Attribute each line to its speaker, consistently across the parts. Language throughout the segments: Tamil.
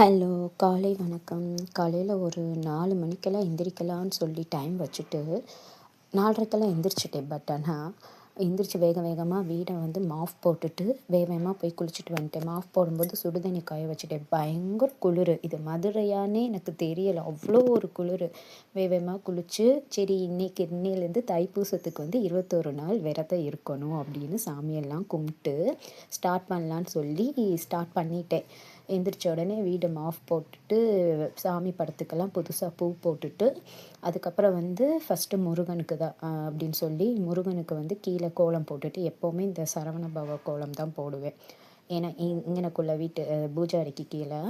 Speaker 1: ஹலோ காலை வணக்கம். காலையில் ஒரு நாலு மணிக்கெல்லாம் எந்திரிக்கலான்னு சொல்லி டைம் வச்சுட்டு நாலரைக்கெல்லாம் எந்திரிச்சிட்டேன். பட் ஆனால் எந்திரிச்சு வேக வேகமாக வீடை வந்து மாஃப் போட்டுட்டு வேக வேகமாக போய் குளிச்சுட்டு வந்துட்டேன். மாஃப் போடும்போது சுடுதண்ணி காய வச்சுட்டேன். பயங்கர குளிர். இது மதுரையானே எனக்கு தெரியலை. அவ்வளோ ஒரு குளிர். வேகமாக குளித்து சரி இன்னைக்கு இன்னிலேருந்து தைப்பூசத்துக்கு வந்து இருபத்தொரு நாள் விரதம் இருக்கணும் அப்படின்னு சாமியெல்லாம் கும்பிட்டு ஸ்டார்ட் பண்ணலான்னு சொல்லி ஸ்டார்ட் பண்ணிட்டேன். எந்திரிச்ச உடனே வீடு மாஃப் போட்டுட்டு சாமி படத்துக்கெல்லாம் புதுசாக பூ போட்டுட்டு அதுக்கப்புறம் வந்து ஃபஸ்ட்டு முருகனுக்கு தான் அப்படின்னு சொல்லி முருகனுக்கு வந்து கீழே கோலம் போட்டுட்டு எப்போவுமே இந்த சரவண பவ கோலம் தான் போடுவேன். ஏன்னா இங்கனக்குள்ள வீட்டு பூஜாரிக்கு கீழே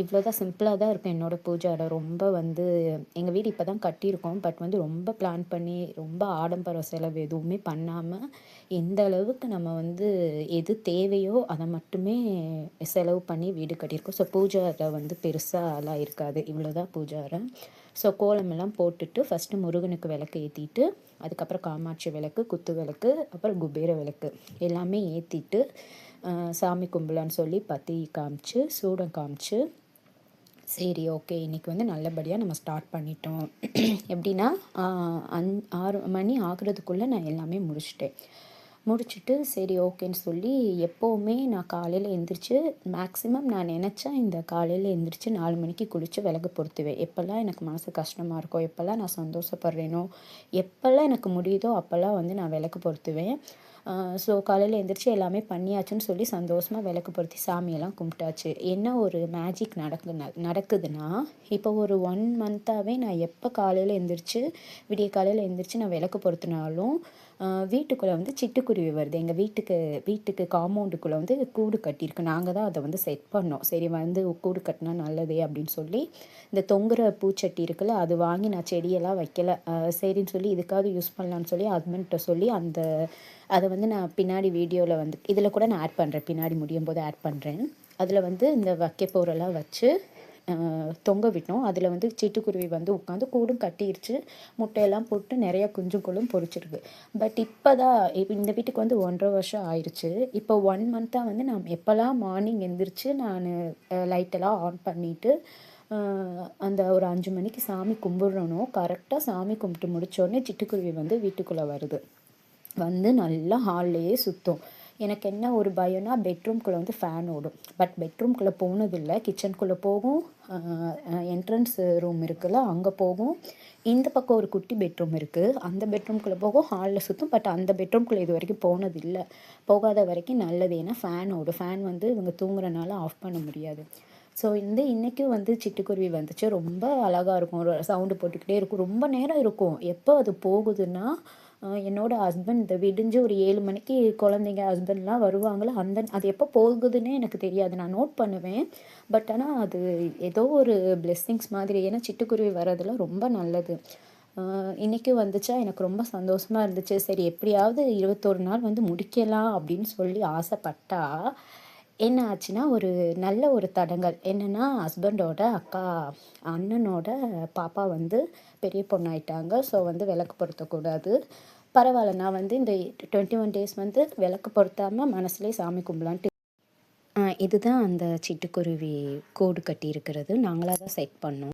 Speaker 1: இவ்வளோ தான் சிம்பிளாக தான் இருக்கும் என்னோடய பூஜை இடம் ரொம்ப வந்து எங்கள் வீடு இப்போ தான் கட்டியிருக்கோம். பட் வந்து ரொம்ப பிளான் பண்ணி ரொம்ப ஆடம்பர செலவு எதுவுமே பண்ணாமல் எந்த அளவுக்கு நம்ம வந்து எது தேவையோ அதை மட்டுமே செலவு பண்ணி வீடு கட்டியிருக்கோம். ஸோ பூஜை அறை வந்து பெருசாலாம் இருக்காது இவ்வளோ தான் பூஜை அறை. ஸோ கோலமெல்லாம் போட்டுட்டு ஃபஸ்ட்டு முருகனுக்கு விளக்கு ஏற்றிட்டு அதுக்கப்புறம் காமாட்சி விளக்கு குத்து விளக்கு அப்புறம் குபேர விளக்கு எல்லாமே ஏற்றிட்டு சாமி கும்பலான்னு சொல்லி பற்றி காமிச்சு சூடம் காமிச்சு சரி ஓகே இன்றைக்கி வந்து நல்லபடியாக நம்ம ஸ்டார்ட் பண்ணிட்டோம். எப்படின்னா அந் ஆறு மணி ஆகிறதுக்குள்ளே நான் எல்லாமே முடிச்சிட்டேன். முடிச்சுட்டு சரி ஓகேன்னு சொல்லி எப்போவுமே நான் காலையில் எழுந்திரிச்சு மேக்ஸிமம் நான் நினச்சா இந்த காலையில் எழுந்திரிச்சு நாலு மணிக்கு குளித்து விளக்கு பொருத்துவேன். எப்போல்லாம் எனக்கு மனசு கஷ்டமாக இருக்கோ எப்போல்லாம் நான் சந்தோஷப்படுறேனோ எப்போல்லாம் எனக்கு முடியுதோ அப்போல்லாம் வந்து நான் விளக்கு பொருத்துவேன். ஸோ காலையில் எழுந்திரிச்சி எல்லாமே பண்ணியாச்சுன்னு சொல்லி சந்தோஷமாக விளக்கு பொருத்தி சாமியெல்லாம் கும்பிட்டாச்சு. என்ன ஒரு மேஜிக் நடக்கு நடக்குதுன்னா இப்போ ஒரு ஒன் மந்த்தாகவே நான் எப்போ காலையில் எழுந்திரிச்சு விடிய காலையில் எழுந்திரிச்சு நான் விளக்கு பொருத்தினாலும் வீட்டுக்குள்ளே வந்து சிட்டுக்குருவி வருது. எங்கள் வீட்டுக்கு வீட்டுக்கு காம்பவுண்டுக்குள்ளே வந்து கூடு கட்டியிருக்கு. நாங்கள் தான் அதை வந்து செட் பண்ணோம். சரி வந்து கூடு கட்டினா நல்லதே அப்படின்னு சொல்லி இந்த தொங்குற பூச்சட்டி இருக்குல்ல அது வாங்கி நான் செடியெல்லாம் வைக்கல. சரின்னு சொல்லி இதுக்காவது யூஸ் பண்ணலான்னு சொல்லி ஹஸ்பண்ட்ட சொல்லி அந்த அதை வந்து நான் பின்னாடி வீடியோவில் வந்து இதில் கூட நான் ஆட் பண்ணுறேன் பின்னாடி முடியும் போது ஆட் பண்ணுறேன் அதில் வந்து இந்த வைக்கப்போரெல்லாம் வச்சு தொங்க விட்டோம். அதில் வந்து சிட்டுக்குருவி வந்து உட்காந்து கூடும் கட்டிருச்சு. முட்டையெல்லாம் போட்டு நிறைய குஞ்சு பொறிச்சிருக்கு. பட் இப்போ தான் இப்போ இந்த வீட்டுக்கு வந்து ஒன்றரை வருஷம் ஆயிடுச்சு இப்போ ஒன் மந்த்தாக வந்து நான் எப்போல்லாம் மார்னிங் எந்திரிச்சு நான் லைட்டெல்லாம் ஆன் பண்ணிவிட்டு அந்த ஒரு அஞ்சு மணிக்கு சாமி கும்பிட்றனோ கரெக்டாக சாமி கும்பிட்டு முடித்தோடனே சிட்டுக்குருவி வந்து வீட்டுக்குள்ளே வருது. வந்து நல்லா ஹால்லையே சுற்றும் எனக்கு என்ன ஒரு பயம்னா பெட்ரூம்குள்ளே வந்து ஃபேன் ஓடும். பட் பெட்ரூம்குள்ளே போனதில்லை. கிச்சனுக்குள்ளே போகும். என்ட்ரன்ஸ் ரூம் இருக்குல்ல அங்கே போகும். இந்த பக்கம் ஒரு குட்டி பெட்ரூம் இருக்குது அந்த பெட்ரூம்குள்ளே போகும். ஹாலில் சுற்றும் பட் அந்த பெட்ரூம்குள்ளே இது வரைக்கும் போனதில்லை. போகாத வரைக்கும் நல்லது. ஏன்னா ஃபேன் ஓடும். ஃபேன் வந்து இவங்க தூங்குறனால ஆஃப் பண்ண முடியாது. ஸோ வந்து இன்றைக்கும் வந்து சிட்டுக்குருவி வந்துச்சு. ரொம்ப அழகாக இருக்கும். சவுண்டு போட்டுக்கிட்டே இருக்கும். ரொம்ப நேரம் இருக்கும். எப்போ அது போகுதுன்னா என்னோடய ஹஸ்பண்ட் இந்த விடிஞ்சு ஒரு ஏழு மணிக்கு குழந்தைங்க ஹஸ்பண்ட்லாம் வருவாங்களோ அந்த அது எப்போ போகுதுன்னே எனக்கு தெரியாது. நான் நோட் பண்ணுவேன். பட் ஆனால் அது ஏதோ ஒரு பிளெஸ்ஸிங்ஸ் மாதிரி ஏன்னா சிட்டுக்குருவி வர்றதுலாம் ரொம்ப நல்லது. இன்றைக்கும் வந்துச்சா? எனக்கு ரொம்ப சந்தோஷமாக இருந்துச்சு. சரி எப்படியாவது இருபத்தொரு நாள் வந்து முடிக்கலாம் அப்படின்னு சொல்லி ஆசைப்பட்டா என்ன ஆச்சுன்னா ஒரு நல்ல ஒரு தடங்கல் என்னென்னா ஹஸ்பண்டோட அக்கா அண்ணனோட பாப்பா வந்து பெரிய பொண்ணாயிட்டாங்க. ஸோ வந்து விளக்கு பொருத்தக்கூடாது. பரவாயில்ல நான் வந்து இந்த டுவெண்ட்டி ஒன் டேஸ் வந்து விளக்கு பொருத்தாமல் மனசுலேயே சாமி கும்பலான்ட்டு. இதுதான் அந்த சிட்டுக்குருவி கோடு கட்டி இருக்கிறது நாங்களாக தான் செட் பண்ணோம்.